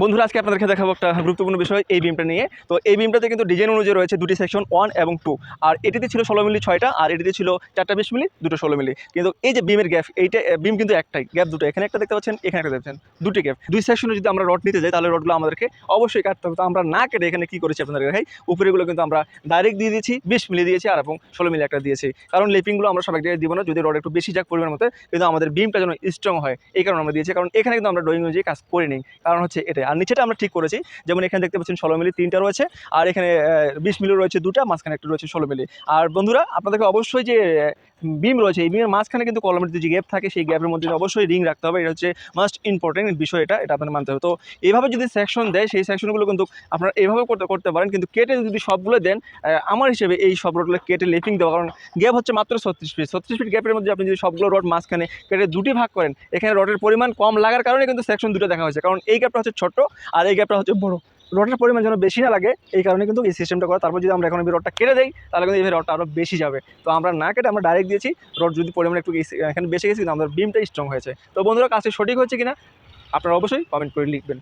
বন্ধুরা, আজকে আপনাদেরকে দেখাবো একটা গুরুত্বপূর্ণ বিষয়, এই বিমটা নিয়ে। তো এই বিমটাতে কিন্তু ডিজাইন অনুযায়ী রয়েছে দুটি সেকশন ওয়ান এবং টু আর এটিতে ছিল ষোলো মিলি ছয়টা, আর এটিতে ছিল চারটা বিশ মিলি, দুটো ষোলো মিলি। কিন্তু এই যে বিমের গ্যাপ এইটা বিম কিন্তু একটাই গ্যাপ দুটো। এখানে একটা দেখতে পাচ্ছেন, এখানে একটা দেখতে পাচ্ছেন, দুটি গ্যাপ দুই সেকশনে যদি আমরা রড নিতে যাই, তাহলে রডগুলো আমাদেরকে অবশ্যই কাটতে হবে। তো আমরা না কেটে এখানে কী করেছি আপনাদের দেখাই? উপরেগুলো কিন্তু আমরা ডাইরেক্ট দিয়ে দিয়েছি, বিশ মিলি দিয়েছি, আর এবং ষোলো মিলি একটা দিয়েছি। কারণ লেপিংগুলো আমরা সব এক জায়গায় দিব না, যদি রড একটু বেশি যাক পরিমাণ মতো, কিন্তু আমাদের বিমটা যেন স্ট্রং হয়, এই কারণে আমরা দিয়েছি। কারণ এখানে কিন্তু আমরা ড্রয়িং অনুযায়ী কাজ করে নিই কারণ হচ্ছে এটা আর নিচেটা আমরা ঠিক করেছি। যেমন এখানে দেখতে পাচ্ছেন ষোলো মিলি তিনটা রয়েছে, আর এখানে বিশ মিলি রয়েছে দুটা, মাঝখানে একটা রয়েছে ষোলো মিলি। আর বন্ধুরা, আপনাদেরকে অবশ্যই যে বিম রয়েছে, এই বিমের মাঝখানে কিন্তু কলমের যে গ্যাপ থাকে, সেই গ্যাপের মধ্যে অবশ্যই রিং রাখতে হবে। এটা হচ্ছে মাস্ট ইম্পর্টেন্ট বিষয় এটা এটা আপনার মানতে হবে। তো এইভাবে যদি সেকশন দেয়, সেই সেকশনগুলো কিন্তু আপনারা এইভাবে করতে করতে পারেন। কিন্তু কেটে যদি সবগুলো দেন আমার হিসেবে এই সব রোডগুলো কেটে লেপিং দেওয়া, কারণ গ্যাপ হচ্ছে মাত্র ছত্রিশ ফিট ছত্রিশ ফিট গ্যাপের মধ্যে আপনি যদি সবগুলো রড মাঝখানে কেটে দুটি ভাগ করেন, এখানে রডের পরিমাণ কম লাগার কারণে কিন্তু সেকশন দুটো দেখা হয়েছে। কারণ এই গ্যাপটা হচ্ছে ছোট আর এই গ্যাপটা হচ্ছে বড়। রডের পরিমাণ যেন বেশি না লাগে, এই কারণে কিন্তু এই সিস্টেমটা করা। তারপর যদি আমরা এখন রডটা কেটে দিই, তাহলে কিন্তু এই রডটা আরও বেশি যাবে। তো আমরা না কেটে আমরা ডাইরেক্ট দিয়েছি রড যদি পরিমাণ একটু এখানে বেশি গেছি, কিন্তু আমাদের বিমটা স্ট্রং হয়েছে। তো বন্ধুরা, কাজটি সঠিক হচ্ছে কিনা, আপনারা অবশ্যই কমেন্ট করে লিখবেন।